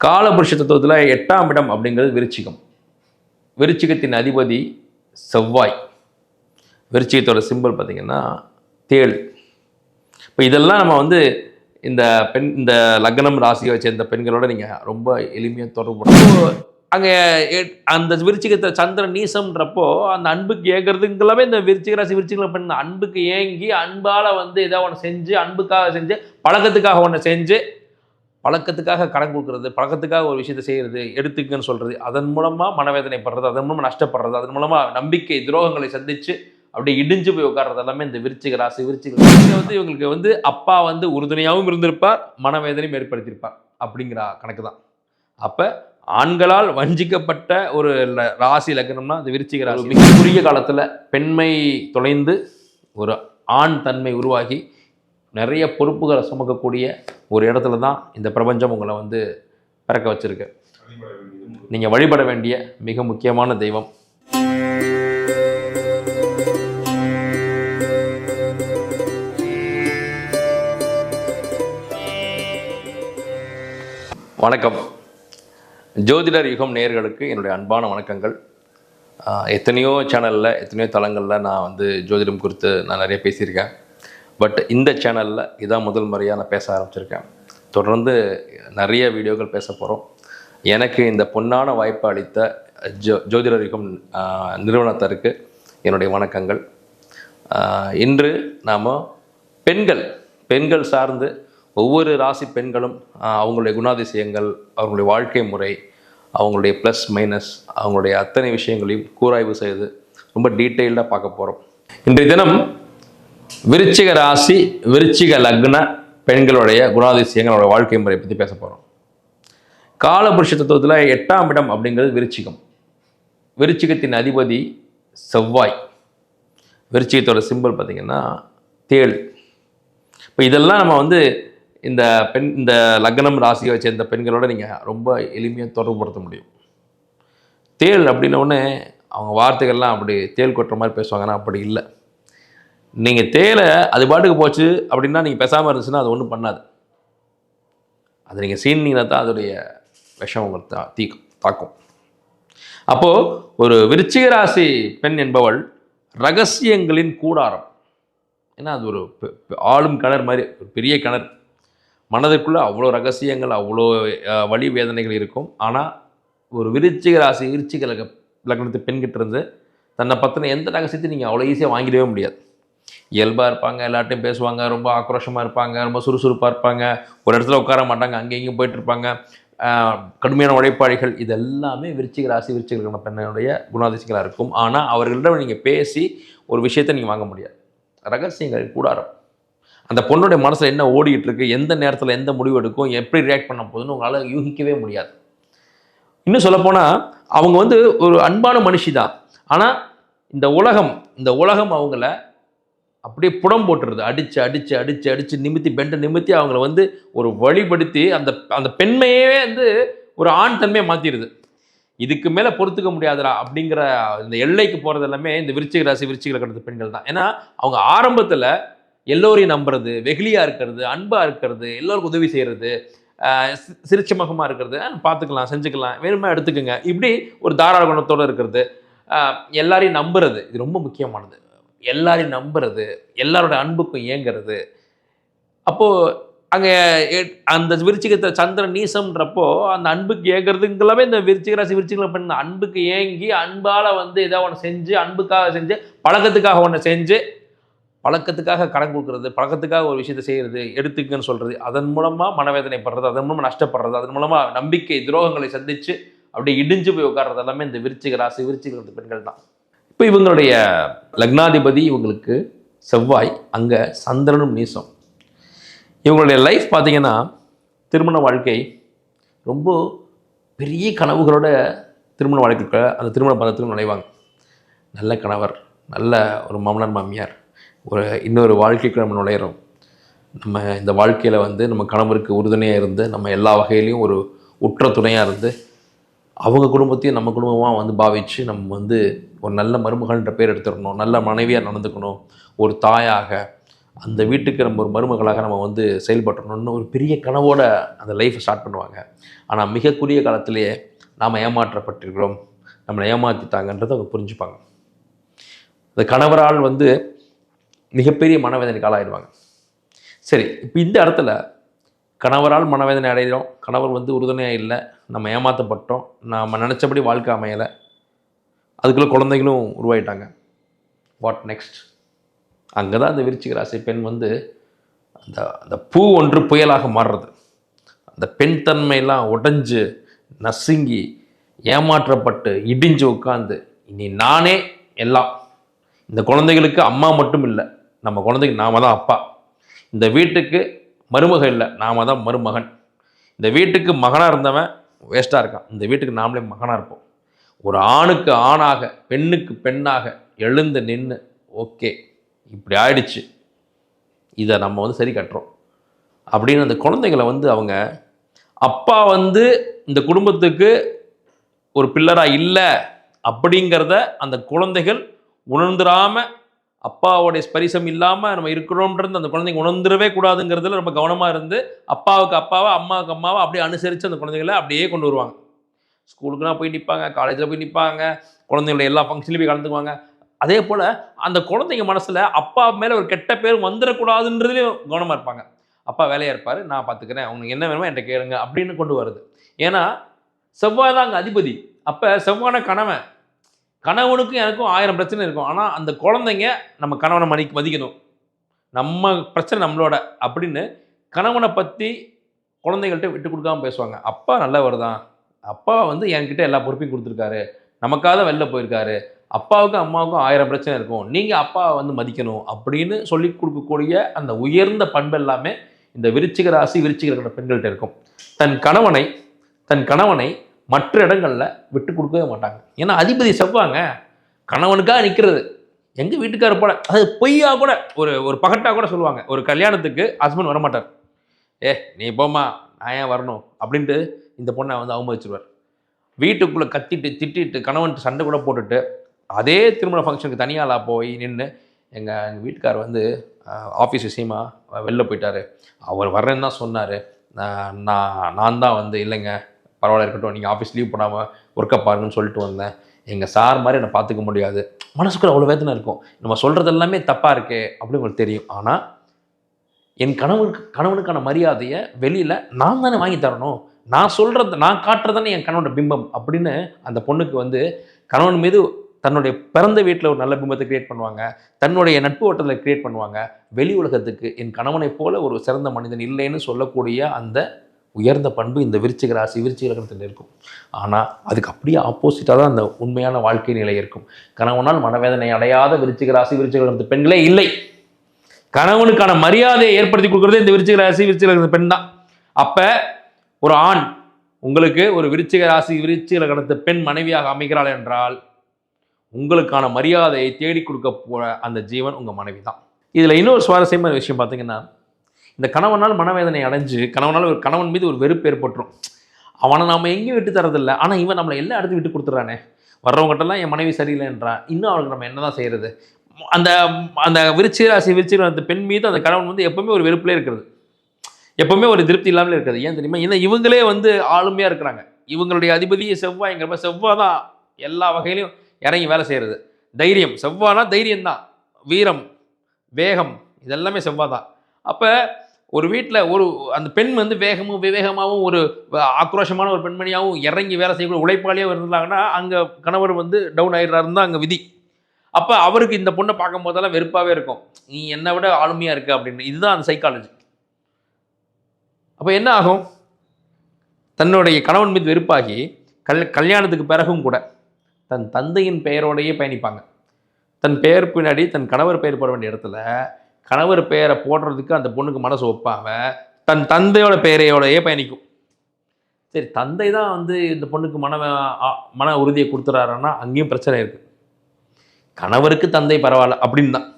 காலபுருஷ தத்துவத்தில் எட்டாம் இடம் அப்படிங்கிறது விருச்சிகம். விருச்சிகத்தின் அதிபதி செவ்வாய். விருச்சிகத்தோட சிம்பல் பார்த்திங்கன்னா தேள். இப்போ இதெல்லாம் நம்ம வந்து இந்த பெண் இந்த லக்னம் ராசியை சேர்ந்த பெண்களோட நீங்கள் ரொம்ப எளிமையாக தொடர்பு அங்கே அந்த விருச்சிகத்தை சந்திரன் நீசம்ன்றப்போ அந்த அன்புக்கு ஏங்குறதுங்கெல்லாமே இந்த விருச்சிக ராசி விருச்சிகளை பெண் அன்புக்கு ஏங்கி அன்பால் வந்து ஏதோ ஒன்று செஞ்சு அன்புக்காக செஞ்சு பழக்கத்துக்காக ஒன்று செஞ்சு பழக்கத்துக்காக கடன் கொடுக்கறது பழக்கத்துக்காக ஒரு விஷயத்தை செய்கிறது எடுத்துக்கன்னு சொல்கிறது அதன் மூலமாக மனவேதனைப்படுறது அதன் மூலமாக நஷ்டப்படுறது அதன் மூலமாக நம்பிக்கை துரோகங்களை சந்தித்து அப்படியே இடிஞ்சு போய் உட்கார்றது எல்லாமே இந்த விருச்சிக ராசி விருச்சிக ராசி. வந்து இவங்களுக்கு வந்து அப்பா வந்து உறுதுணையாகவும் இருந்திருப்பார் மனவேதனையும் ஏற்படுத்தியிருப்பார் அப்படிங்கிற கணக்கு தான் அப்போ ஆண்களால் வஞ்சிக்கப்பட்ட ஒரு ல- ராசி லக்னம்னா இந்த விருச்சிக ராசி. மிக குறுகிய காலத்தில் பெண்மை தொலைந்து ஒரு ஆண் தன்மை உருவாகி நிறைய பொறுப்புகளை சுமக்கக்கூடிய ஒரு இடத்துல தான் இந்த பிரபஞ்சம் உங்களை வந்து பிறக்க வச்சுருக்கு. நீங்கள் வழிபட வேண்டிய மிக முக்கியமான தெய்வம். வணக்கம். ஜோதிடர் யுகம் நேர்களுக்கு என்னுடைய அன்பான வணக்கங்கள். எத்தனையோ சேனலில் எத்தனையோ தளங்களில் நான் வந்து ஜோதிடம் குறித்து நான் நிறைய பேசியிருக்கேன். பட் இந்த சேனலில் இதான் முதல் முறையாக நான் பேச ஆரம்பிச்சிருக்கேன். தொடர்ந்து நிறைய வீடியோக்கள் பேச போகிறோம் எனக்கு இந்த பொன்னான வாய்ப்பு அளித்த ஜோ ஜோதிடரிக்கும் நிறுவனத்தருக்கு என்னுடைய வணக்கங்கள். இன்று நாம் பெண்கள் பெண்கள் சார்ந்து ஒவ்வொரு ராசி பெண்களும் அவங்களுடைய குணாதிசயங்கள் அவங்களுடைய வாழ்க்கை முறை அவங்களுடைய ப்ளஸ் மைனஸ் அவங்களுடைய அத்தனை விஷயங்களையும் கூராய்வு செய்து ரொம்ப டீட்டெயில்டாக பார்க்க போகிறோம் இன்றைய தினம் விருச்சிக ராசி விருச்சிக லக்ன பெண்களுடைய குணாதிசயங்களோட வாழ்க்கை முறை பற்றி பேச போகிறோம் காலபுருஷ தத்துவத்தில் எட்டாம் இடம் அப்படிங்கிறது விருச்சிகம். விருச்சிகத்தின் அதிபதி செவ்வாய். விருச்சிகத்தோட சிம்பிள் பார்த்தீங்கன்னா தேள். இப்போ இதெல்லாம் நம்ம வந்து இந்த பெண் இந்த லக்னம் ராசியை சேர்ந்த பெண்களோட நீங்கள் ரொம்ப எளிமையாக தொடர்புபடுத்த முடியும். தேள் அப்படின்னோடனே அவங்க வார்த்தைகள்லாம் அப்படி தேள் கொட்டுற மாதிரி பேசுவாங்கன்னா அப்படி இல்லை. நீங்கள் தேலை அது பாட்டுக்கு போச்சு அப்படின்னா நீங்கள் பேசாமல் இருந்துச்சுன்னா அது ஒன்றும் பண்ணாது. அது நீங்கள் சீனிங்கன்னா தான் அதோடைய விஷம் உங்களுக்கு தா தீக்கும் தாக்கும். அப்போது ஒரு விருச்சிக ராசி பெண் என்பவள் ரகசியங்களின் கூடாரம். ஏன்னா அது ஒரு ஆளும் கிணறு மாதிரி ஒரு பெரிய கிணறு. மனதிற்குள்ளே அவ்வளோ ரகசியங்கள் அவ்வளோ வழி வலி வேதனைகள் இருக்கும். ஆனால் ஒரு விருச்சிக ராசி விருச்சிக லக லக்னத்து பெண்கிட்ட இருந்து தன்னை பற்றின எந்த ரகசியத்தையும் நீங்கள் அவ்வளோ ஈஸியாக வாங்கிடவே முடியாது. இயல்பாக இருப்பாங்க எல்லார்ட்டையும் பேசுவாங்க ரொம்ப ஆக்ரோஷமாக இருப்பாங்க ரொம்ப சுறுசுறுப்பாக இருப்பாங்க. ஒரு இடத்துல உட்கார மாட்டாங்க அங்கே இங்கேயும் போயிட்டு இருப்பாங்க. கடுமையான உழைப்பாளிகள் இது எல்லாமே விருச்சிக ராசி விருச்சிக பெண்ணுடைய குணாதிசயங்களாக இருக்கும். ஆனால் அவர்களிடம் நீங்கள் பேசி ஒரு விஷயத்தை நீங்கள் வாங்க முடியாது. ரகசியங்கள் கூடாரம். அந்த பொண்ணுடைய மனசில் என்ன ஓடிட்டு இருக்கு எந்த நேரத்தில் எந்த முடிவு எடுக்கும் எப்படி ரியாக்ட் பண்ண போகுதுன்னு உங்களால் யூகிக்கவே முடியாது. இன்னும் சொல்லப்போனால் அவங்க வந்து ஒரு அன்பான மனுஷி தான். ஆனால் இந்த உலகம் இந்த உலகம் அவங்கள அப்படியே புடம் போட்டுருது. அடித்து அடித்து அடித்து அடித்து நிமித்தி பெண்டை நிமித்தி அவங்கள வந்து ஒரு வழிபடுத்தி அந்த அந்த பெண்மையே வந்து ஒரு ஆண் தன்மையை மாற்றிடுது இதுக்கு மேலே பொறுத்துக்க முடியாதுடா அப்படிங்கிற இந்த எல்லைக்கு போகிறது எல்லாமே இந்த விருச்சிக ராசி விருச்சிகளை கடந்த பெண்கள் தான். ஏன்னா அவங்க ஆரம்பத்தில் எல்லோரையும் நம்புறது வெகுளியாக இருக்கிறது அன்பாக இருக்கிறது எல்லோருக்கும் உதவி செய்கிறது சிரிச்ச முகமாக இருக்கிறது பார்த்துக்கலாம் செஞ்சுக்கலாம் வேணுமா எடுத்துக்கோங்க. இப்படி ஒரு தாராள குணத்தோடு இருக்கிறது. எல்லாரையும் நம்புறது இது ரொம்ப முக்கியமானது. எல்லாரையும் நம்புறது எல்லாரோட அன்புக்கும் இயங்கிறது அப்போது அங்கே அந்த விருச்சிகத்தை சந்திரன் நீசம்ன்றப்போ அந்த அன்புக்கு ஏங்கிறதுங்கெல்லாமே இந்த விருச்சிக ராசி விருச்சிகளை பெண் அன்புக்கு ஏங்கி அன்பால் வந்து ஏதோ ஒன்று செஞ்சு அன்புக்காக செஞ்சு பழக்கத்துக்காக ஒன்று செஞ்சு பழக்கத்துக்காக கடன் கொடுக்கறது பழக்கத்துக்காக ஒரு விஷயத்தை செய்கிறது எடுத்துக்கன்னு சொல்கிறது அதன் மூலமாக மனவேதனைப்படுறது அதன் மூலமாக நஷ்டப்படுறது அதன் மூலமாக நம்பிக்கை துரோகங்களை சந்தித்து அப்படியே இடிஞ்சு போய் உட்கார்றது எல்லாமே இந்த விருச்சிக ராசி விருச்சிக பெண்கள் தான் இப்போ இவங்களுடைய லக்னாதிபதி இவங்களுக்கு செவ்வாய் அங்கே சந்திரனும் நீசம் இவங்களுடைய லைஃப் பார்த்திங்கன்னா திருமண வாழ்க்கை ரொம்ப பெரிய கனவுகளோட திருமண வாழ்க்கைக்கு அந்த திருமண பந்தத்துக்கு நுழைவாங்க. நல்ல கணவர் நல்ல ஒரு மாமனார் மாமியார். ஒரு இன்னொரு வாழ்க்கைக்கு நம்ம நுழையிறோம். நம்ம இந்த வாழ்க்கையில் வந்து நம்ம கணவருக்கு உறுதுணையாக இருந்து நம்ம எல்லா வகையிலையும் ஒரு உற்ற துணையாக இருந்து அவங்க குடும்பத்தையும் நம்ம குடும்பமாக வந்து பாவிச்சு நம்ம வந்து ஒரு நல்ல மருமகள்ன்ற பேர் எடுத்துடணும் நல்ல மனைவியாக நடந்துக்கணும் ஒரு தாயாக அந்த வீட்டுக்கு நம்ம ஒரு மருமகளாக நம்ம வந்து செயல்பட்டணும்னு ஒரு பெரிய கனவோட அந்த லைஃப்பை ஸ்டார்ட் பண்ணுவாங்க. ஆனால் மிக குறுகிய காலத்திலேயே நாம் ஏமாற்றப்பட்டிருக்கிறோம். நம்மளை ஏமாற்றிட்டாங்கன்றதை அவங்க புரிஞ்சுப்பாங்க. அந்த கணவரால் வந்து மிகப்பெரிய மனவேதனைக்கு ஆளாயிடுவாங்க சரி இப்போ இந்த இடத்துல கணவரால் மனவேதனை அடைகிறோம் கணவர் வந்து உறுதுணையாக இல்லை. நம்ம ஏமாற்றப்பட்டோம் நாம் நினச்சபடி வாழ்க்கை அமையலை. அதுக்குள்ளே குழந்தைகளும் உருவாயிட்டாங்க. வாட் நெக்ஸ்ட் அங்கே தான் அந்த விருச்சிக ராசி பெண் வந்து அந்த அந்த பூ ஒன்று புயலாக மாறுறது. அந்த பெண் தன்மையெல்லாம் உடஞ்சு நசுங்கி ஏமாற்றப்பட்டு இடிஞ்சு உட்காந்து இனி நானே எல்லாம். இந்த குழந்தைகளுக்கு அம்மா மட்டும் இல்லை நம்ம குழந்தைக்கு நாம தான் அப்பா. இந்த வீட்டுக்கு மருமக இல்லை நாம தான் மருமகன். இந்த வீட்டுக்கு மகனாக இருந்தவன் வேஸ்ட்டாக இருக்கான் இந்த வீட்டுக்கு நாமளே மகனாக இருப்போம். ஒரு ஆணுக்கு ஆணாக பெண்ணுக்கு பெண்ணாக எழுந்து நின்று ஓகே இப்படி ஆயிடுச்சு. இதை நம்ம வந்து சரி கட்டுறோம். அப்படின்னு அந்த குழந்தைங்களை வந்து அவங்க அப்பா வந்து இந்த குடும்பத்துக்கு ஒரு பில்லராக இல்லை அப்படிங்கிறத அந்த குழந்தைகள் உணர்ந்துடாமல் அப்பாவோடைய ஸ்பரிசம் இல்லாமல் நம்ம இருக்கிறோம்ன்றது அந்த குழந்தைங்க உணர்ந்துடவே கூடாதுங்கிறதுல ரொம்ப கவனமாக இருந்து அப்பாவுக்கு அப்பாவை அம்மாவுக்கு அம்மாவை அப்படியே அனுசரித்து அந்த குழந்தைகளை அப்படியே கொண்டு வருவாங்க. ஸ்கூலுக்குலாம் போய் நிற்பாங்க காலேஜில் போய் நிற்பாங்க குழந்தைங்களோட எல்லா ஃபங்க்ஷன்லையும் போய் கலந்துக்குவாங்க. அதே போல் அந்த குழந்தைங்க மனசில் அப்பா மேலே ஒரு கெட்ட பேர் வந்துடக்கூடாதுன்றதுலேயும் கவனமாக இருப்பாங்க. அப்பா வேலையாக இருப்பார் நான் பார்த்துக்கிறேன் உங்களுக்கு என்ன வேணுமோ என்கிட்ட கேளுங்க அப்படின்னு கொண்டு வருது. ஏன்னா செவ்வாய் தான் அங்கே அதிபதி. அப்போ செவ்வான கணவன். கணவனுக்கும் எனக்கும் ஆயிரம் பிரச்சனை இருக்கும். ஆனால் அந்த குழந்தைங்க நம்ம கணவனை மதி மதிக்கணும். நம்ம பிரச்சனை நம்மளோட அப்படின்னு கணவனை பற்றி குழந்தைகள்கிட்ட விட்டு கொடுக்காம பேசுவாங்க. அப்பா நல்லவர் தான். அப்பா வந்து என்கிட்ட எல்லா பொறுப்பையும் கொடுத்துருக்காரு. நமக்காக வெளில போயிருக்காரு. அப்பாவுக்கும் அம்மாவுக்கும் ஆயிரம் பிரச்சனை இருக்கும். நீங்கள் அப்பாவை வந்து மதிக்கணும் அப்படின்னு சொல்லி கொடுக்கக்கூடிய அந்த உயர்ந்த பண்பு எல்லாமே இந்த விருச்சிக ராசி விருச்சிக பெண்கள்கிட்ட இருக்கும். தன் கணவனை தன் கணவனை மற்ற இடங்களில் விட்டு கொடுக்கவே மாட்டாங்க. ஏன்னா அதிபதி செவ்வாங்க. கணவனுக்காக நிற்கிறது எங்கள் வீட்டுக்காரர் போல. அது பொய்யா கூட ஒரு ஒரு பகட்டாக கூட சொல்லுவாங்க. ஒரு கல்யாணத்துக்கு ஹஸ்பண்ட் வரமாட்டார். ஏ நீ போம்மா நான் ஏன் வரணும்? அப்படின்ட்டு இந்த பொண்ணை வந்து அவமதிச்சிருவார். வீட்டுக்குள்ளே கத்திட்டு திட்டிட்டு கணவன்ட்டு சண்டை கூட போட்டுட்டு அதே திருமண ஃபங்க்ஷனுக்கு தனியாளாக போய் நின்று எங்கள் எங்கள் வீட்டுக்கார் வந்து ஆஃபீஸ் விஷயமா வெளில போயிட்டாரு. அவர் வர்றேன்னு தான் சொன்னார். நான் நான் தான் வந்து இல்லைங்க. பரவாயில்ல இருக்கட்டும் நீங்கள் ஆஃபீஸ் லீவ் போடாமல் ஒர்க்கை பாருங்கன்னு சொல்லிட்டு வந்தேன். எங்கள் சார் மாதிரி என்னை பார்த்துக்க முடியாது. மனசுக்குள்ள அவ்வளோ வேதனை இருக்கும். நம்ம சொல்கிறது எல்லாமே தப்பாக இருக்கே அப்படின்னு உங்களுக்கு தெரியும். ஆனால் என் கணவனுக்கு கணவனுக்கான மரியாதையை வெளியில் நான் தானே வாங்கி தரணும். நான் சொல்கிறது நான் காட்டுறது என் கணவனோட பிம்பம் அப்படின்னு அந்த பொண்ணுக்கு வந்து கணவன் மீது தன்னுடைய பிறந்த வீட்டில் ஒரு நல்ல பிம்பத்தை கிரியேட் பண்ணுவாங்க. தன்னுடைய நட்பு ஓட்டத்தில் கிரியேட் பண்ணுவாங்க. வெளி உலகத்துக்கு என் கணவனைப் போல ஒரு சிறந்த மனிதன் இல்லைன்னு சொல்லக்கூடிய அந்த உயர்ந்த பண்பு இந்த விருச்சிக ராசி விருச்சிக லக்னத்தில் இருக்கும். ஆனால் அதுக்கு அப்படியே ஆப்போசிட்டாக தான் அந்த உண்மையான வாழ்க்கை நிலை இருக்கும். கணவனால் மனவேதனை அடையாத விருச்சிக ராசி விருச்சிக லக்னத்து பெண்களே இல்லை. கணவனுக்கான மரியாதையை ஏற்படுத்தி கொடுக்குறது இந்த விருச்சிக ராசி விருச்சிக லக்னத்து பெண் தான். அப்போ ஒரு ஆண் உங்களுக்கு ஒரு விருச்சிக ராசி விருச்சிக லக்னத்து பெண் மனைவியாக அமைகிறாள் என்றால் உங்களுக்கான மரியாதையை தேடி கொடுக்க போகிற அந்த ஜீவன் உங்கள் மனைவி தான். இதில் இன்னொரு சுவாரஸ்யமான விஷயம் பார்த்தீங்கன்னா இந்த கணவனால் மனவேதனை அடைஞ்சு கணவனால் ஒரு கணவன் மீது ஒரு வெறுப்பு ஏற்பட்டுரும். அவனை நாம் எங்கேயும் விட்டு தரதில்லை. ஆனால் இவன் நம்மளை எல்லா இடத்தையும் விட்டு கொடுத்துட்றானே. வர்றவங்ககிட்டலாம் என் மனைவி சரியில்லைன்றான் இன்னும் அவளுக்கு நம்ம என்ன தான் செய்கிறது அந்த அந்த விருச்சிக ராசி அந்த பெண் மீது அந்த கணவன் வந்து எப்பவுமே ஒரு வெறுப்புலேயே இருக்கிறது. எப்பவுமே ஒரு திருப்தி இல்லாமலே இருக்கிறது. ஏன் தெரியுமா? ஏன்னா இவங்களே வந்து ஆளுமையாக இருக்கிறாங்க. இவங்களுடைய அதிபதி செவ்வாய்ங்கிறப்ப செவ்வாய் தான் எல்லா வகையிலையும் இறங்கி வேலை செய்கிறது தைரியம். செவ்வானா தைரியம் தான் வீரம் வேகம் இதெல்லாமே செவ்வாய் தான் அப்போ ஒரு வீட்டில் ஒரு அந்த பெண் வந்து வேகமும் விவேகமாகவும் ஒரு ஆக்ரோஷமான ஒரு பெண்மணியாகவும் இறங்கி வேலை செய்யக்கூடிய உழைப்பாளியாக இருந்தாங்கன்னா அங்கே கணவர் வந்து டவுன் ஆயிடுறாருன்னு தான் அங்கே விதி. அப்போ அவருக்கு இந்த பொண்ணை பார்க்கும் போதெல்லாம் வெறுப்பாகவே இருக்கும். நீ என்னை விட ஆளுமையாக இருக்க அப்படின்னு. இதுதான் அந்த சைக்காலஜி அப்போ என்ன ஆகும்? தன்னுடைய கணவன் மீது வெறுப்பாகி கல் கல்யாணத்துக்கு பிறகும் கூட தன் தந்தையின் பெயரோடையே பயணிப்பாங்க. தன் பெயர் பின்னாடி தன் கணவர் பெயர் போட வேண்டிய இடத்துல கணவர் பெயரை போடுறதுக்கு அந்த பொண்ணுக்கு மனசு ஒப்பாம தன் தந்தையோட பெயரையோடையே பயணிக்கும். சரி தந்தை தான் வந்து இந்த பொண்ணுக்கு மன மன உறுதியை கொடுத்துறாருன்னா அங்கேயும் பிரச்சனை இருக்குது கணவருக்கு தந்தை பரவாயில்ல அப்படின்னு. தான்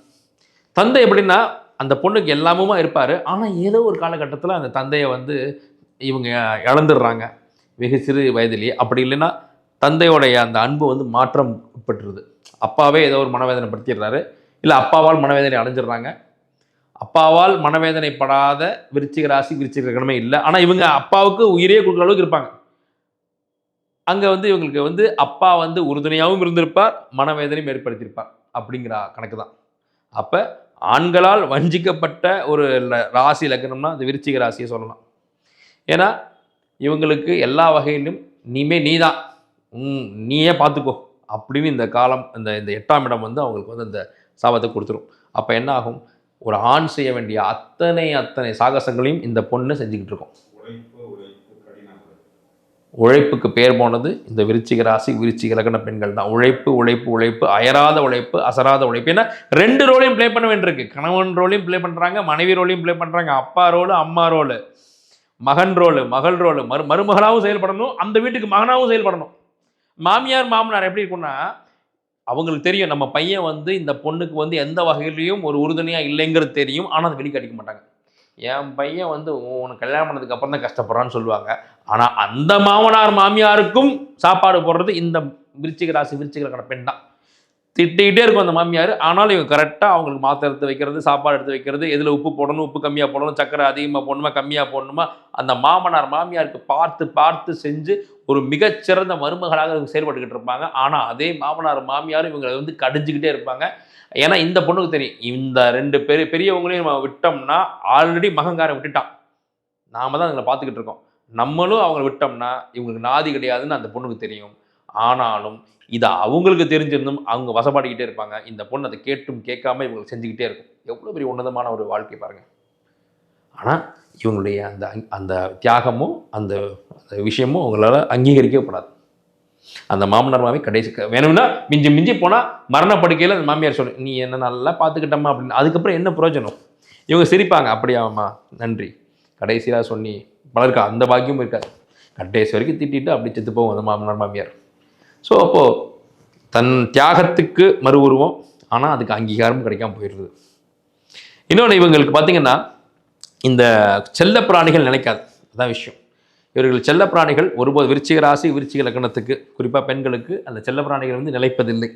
தந்தை எப்படின்னா அந்த பொண்ணுக்கு எல்லாமுமா இருப்பார். ஆனால் ஏதோ ஒரு காலகட்டத்தில் அந்த தந்தையை வந்து இவங்க இழந்துடுறாங்க. வெகு சிறு வயதிலேயே. அப்படி இல்லைன்னா தந்தையோடைய அந்த அன்பு வந்து மாற்றம் பெற்றுருது. அப்பாவே ஏதோ ஒரு மனவேதனை படுத்திடுறாரு. இல்லை அப்பாவால் மனவேதனை அடைஞ்சிடுறாங்க. அப்பாவால் மனவேதனைப்படாத விருச்சிக ராசி விருச்சிக லக்னமே இல்லை. ஆனால் இவங்க அப்பாவுக்கு உயிரே கொடுக்குற அளவுக்கு இருப்பாங்க. அங்கே வந்து இவங்களுக்கு வந்து அப்பா வந்து உறுதுணையாகவும் இருந்திருப்பார் மனவேதனையும் ஏற்படுத்தியிருப்பார் அப்படிங்கிற கணக்கு தான் அப்போ ஆண்களால் வஞ்சிக்கப்பட்ட ஒரு ராசி லக்னம்னா அந்த விருச்சிக ராசியை சொல்லலாம். ஏன்னா இவங்களுக்கு எல்லா வகையிலும் நீமே நீ தான் நீயே பார்த்துக்கோ அப்படின்னு இந்த காலம் இந்த இந்த எட்டாம் இடம் வந்து அவங்களுக்கு வந்து அந்த சாபத்தை கொடுத்துரும். அப்போ என்ன ஆகும்? ஒரு ஆண் செய்ய வேண்டிய அத்தனை அத்தனை சாகசங்களையும் இந்த பொண்ணு செஞ்சுக்கிட்டு இருக்கும். உழைப்புக்கு பேர் போனது இந்த விருச்சிக ராசி விருச்சிக லக்ன பெண்கள் தான். உழைப்பு உழைப்பு உழைப்பு அயராத உழைப்பு அசராத உழைப்பு. ஏன்னா ரெண்டு ரோலையும் ப்ளே பண்ண வேண்டியிருக்கு. கணவன் ரோலையும் ப்ளே பண்ணுறாங்க மனைவி ரோலையும் ப்ளே பண்ணுறாங்க அப்பா ரோலு அம்மா ரோலு மகன் ரோலு மகள் ரோலு மரு மருமகளாகவும் செயல்படணும் அந்த வீட்டுக்கு மகனாகவும் செயல்படணும். மாமியார் மாமனார் எப்படி இருக்கும்னா அவங்களுக்கு தெரியும் நம்ம பையன் வந்து இந்த பொண்ணுக்கு வந்து எந்த வகையிலையும் ஒரு உறுதுணையாக இல்லைங்கிறது தெரியும். ஆனால் அதை வெளிக்காட்டிக்க மாட்டாங்க. என் பையன் வந்து உனக்கு கல்யாணம் பண்ணதுக்கு அப்புறம் தான் கஷ்டப்படுறான்னு சொல்லுவாங்க. ஆனால் அந்த மாமனார் மாமியாருக்கும் சாப்பாடு போடுறது இந்த விருச்சிக ராசி விருச்சிக பெண் தான். திட்டிக்கிட்டே இருக்கும் அந்த மாமியார். ஆனாலும் இவங்க கரெக்டாக அவங்களுக்கு மாத்திரை எடுத்து வைக்கிறது சாப்பாடு எடுத்து வைக்கிறது எதில் உப்பு போடணும் உப்பு கம்மியாக போடணும் சக்கரை அதிகமாக போடணுமா கம்மியாக போடணுமா அந்த மாமனார் மாமியாருக்கு பார்த்து பார்த்து செஞ்சு ஒரு மிகச்சிறந்த மருமகளாக இவங்க செயல்பட்டுக்கிட்டு இருப்பாங்க. ஆனால் அதே மாமனார் மாமியாரும் இவங்களை வந்து கடிஞ்சிக்கிட்டே இருப்பாங்க. ஏன்னா இந்த பொண்ணுக்கு தெரியும் இந்த ரெண்டு பெரிய பெரியவங்களையும் நம்ம விட்டோம்னா ஆல்ரெடி மகங்காரன் விட்டுட்டான். நாம தான் அதில் பார்த்துக்கிட்டு இருக்கோம். நம்மளும் அவங்கள விட்டோம்னா இவங்களுக்கு நாதி கிடையாதுன்னு அந்த பொண்ணுக்கு தெரியும். ஆனாலும் இதை அவங்களுக்கு தெரிஞ்சிருந்தும் அவங்க வசப்பாடிக்கிட்டே இருப்பாங்க. இந்த பொண்ணு அதை கேட்டும் கேட்காம இவங்களுக்கு செஞ்சுக்கிட்டே இருக்கும். எவ்வளோ பெரிய உன்னதமான ஒரு வாழ்க்கை பாருங்கள் ஆனால் இவங்களுடைய அந்த அங்- அந்த தியாகமும் அந்த அந்த விஷயமும் அவங்களால அங்கீகரிக்கப்படாது. அந்த மாமனார் மாமி கடைசி வேணும்னா மிஞ்சி மிஞ்சி போனால் மரணப்படுக்கையில் அந்த மாமியார் சொல்லு நீ என்ன நல்லா பார்த்துக்கிட்டம்மா அப்படின்னு. அதுக்கப்புறம் என்ன பிரயோஜனம் இவங்க சிரிப்பாங்க அப்படியாம்மா நன்றி. கடைசியாக சொன்னி பலருக்கு அந்த பாக்கியமும் இருக்காது. கடைசி வரைக்கும் திட்டிட்டு அப்படி செத்து போவோம் அந்த மாமனார் மாமியார். ஸோ அப்போது தன் தியாகத்துக்கு மறு உருவம் ஆனால் அதுக்கு அங்கீகாரமும் கிடைக்காம போயிடுது இன்னொன்று இவங்களுக்கு பார்த்தீங்கன்னா இந்த செல்ல பிராணிகள் நினைக்காது. அதான் விஷயம். இவர்கள் செல்ல பிராணிகள் ஒருபோது விருச்சிக ராசி விருச்சிக லக்கணத்துக்கு குறிப்பாக பெண்களுக்கு அந்த செல்ல பிராணிகள் வந்து நிலைப்பதில்லை.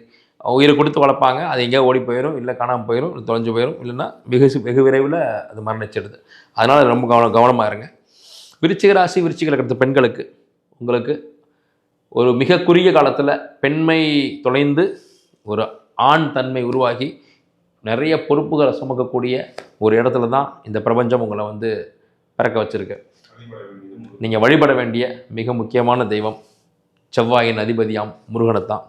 உயிரை கொடுத்து வளர்ப்பாங்க அது எங்கேயோ ஓடி போயிடும் இல்லை காணாமல் போயிடும் இல்லை தொலைஞ்சு போயிடும் இல்லைன்னா வெகு வெகு விரைவில் அது மரணிச்சிடுது. அதனால் ரொம்ப கவனம் கவனமாக இருங்க. விருச்சிக ராசி விருச்சிக லக்கணத்து பெண்களுக்கு உங்களுக்கு ஒரு மிக குறுகிய காலத்தில் பெண்மை தொலைந்து ஒரு ஆண் தன்மை உருவாகி நிறைய பொறுப்புகளை சுமக்கக்கூடிய ஒரு இடத்துல தான் இந்த பிரபஞ்சம் உங்களை வந்து பிறக்க வச்சுருக்கு. நீங்கள் வழிபட வேண்டிய மிக முக்கியமான தெய்வம் செவ்வாயின் அதிபதியாம் முருகனை தான்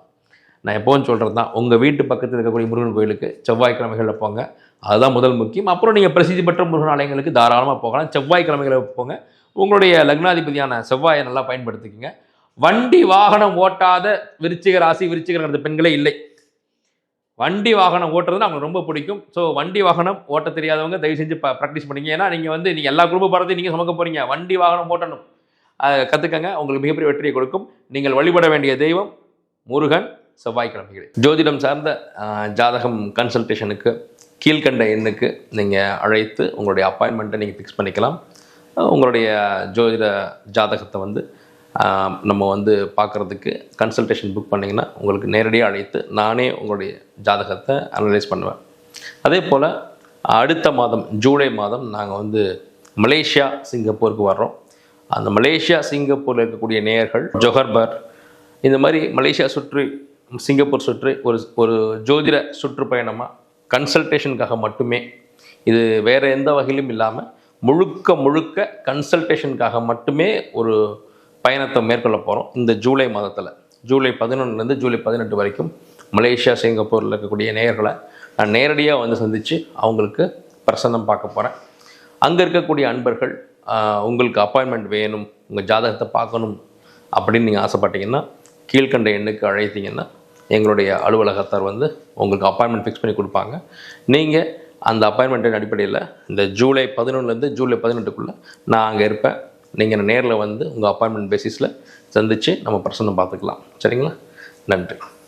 நான் எப்போவும் சொல்கிறது தான் உங்கள் வீட்டு பக்கத்தில் இருக்கக்கூடிய முருகன் கோயிலுக்கு செவ்வாய்க்கிழமைகளில் போங்க. அதுதான் முதல் முக்கியம். அப்புறம் நீங்கள் பிரசித்தி பெற்ற முருகன் ஆலயங்களுக்கு தாராளமாக போகலாம். செவ்வாய்க்கிழமைகளை போங்க. உங்களுடைய லக்னாதிபதியான செவ்வாயை நல்லா பயன்படுத்திக்கங்க. வண்டி வாகனம் ஓட்டாத விருச்சிக ராசி விருச்சிகரங்கிறது பெண்களே இல்லை. வண்டி வாகனம் ஓட்டுறது அவங்களுக்கு ரொம்ப பிடிக்கும். ஸோ வண்டி வாகனம் ஓட்ட தெரியாதவங்க தயவு செஞ்சு ப்ராக்டிஸ் பண்ணிங்க. ஏன்னா நீங்கள் வந்து நீங்கள் எல்லா குடும்ப படத்தையும் நீங்கள் சுமக்க போகிறீங்க வண்டி வாகனம் ஓட்டணும். அதை கற்றுக்கங்க உங்களுக்கு மிகப்பெரிய வெற்றியை கொடுக்கும். நீங்கள் வழிபட வேண்டிய தெய்வம் முருகன் செவ்வாய்க்கிழமைகள் ஜோதிடம் சார்ந்த ஜாதகம் கன்சல்டேஷனுக்கு கீழ்கண்ட எண்ணுக்கு நீங்கள் அழைத்து உங்களுடைய அப்பாயின்மெண்ட்டை நீங்கள் ஃபிக்ஸ் பண்ணிக்கலாம். உங்களுடைய ஜோதிட ஜாதகத்தை வந்து நம்ம வந்து பார்க்குறதுக்கு கன்சல்டேஷன் புக் பண்ணிங்கன்னா உங்களுக்கு நேரடியாக அழைத்து நானே உங்களுடைய ஜாதகத்தை அனலைஸ் பண்ணுவேன். அதே போல் அடுத்த மாதம் ஜூலை மாதம் நாங்கள் வந்து மலேசியா சிங்கப்பூருக்கு வர்றோம். அந்த மலேசியா சிங்கப்பூரில் இருக்கக்கூடிய நேயர்கள் ஜொஹர்பர் இந்த மாதிரி மலேசியா சுற்றி சிங்கப்பூர் சுற்றி ஒரு ஒரு ஜோதிட சுற்றுப்பயணமாக கன்சல்டேஷனுக்காக மட்டுமே இது வேறு எந்த வகையிலும் இல்லாமல் முழுக்க முழுக்க கன்சல்டேஷனுக்காக மட்டுமே ஒரு பயணத்தை மேற்கொள்ள போகிறோம் இந்த ஜூலை மாதத்தில் ஜூலை பதினொன்றுலேருந்து ஜூலை பதினெட்டு வரைக்கும் மலேசியா சிங்கப்பூரில் இருக்கக்கூடிய நேயர்களை நான் நேரடியாக வந்து சந்தித்து அவங்களுக்கு பிரசன்னம் பார்க்க போகிறேன் அங்கே இருக்கக்கூடிய அன்பர்கள் உங்களுக்கு அப்பாயின்மெண்ட் வேணும் உங்கள் ஜாதகத்தை பார்க்கணும் அப்படின்னு நீங்கள் ஆசைப்பட்டீங்கன்னா கீழ்க்கண்ட எண்ணுக்கு அழைத்தீங்கன்னா எங்களுடைய அலுவலகத்தார் வந்து உங்களுக்கு அப்பாயின்மெண்ட் ஃபிக்ஸ் பண்ணி கொடுப்பாங்க. நீங்கள் அந்த அப்பாயின்மெண்ட்டின் அடிப்படையில் இந்த ஜூலை பதினொன்றுலேருந்து ஜூலை பதினெட்டுக்குள்ளே நான் அங்கே இருப்பேன். நீங்கள் நேரில் வந்து உங்கள் அப்பாயின்மெண்ட் பேசிஸில் சந்தித்து நம்ம பிரச்சனை பார்த்துக்கலாம். சரிங்களா? நன்றி.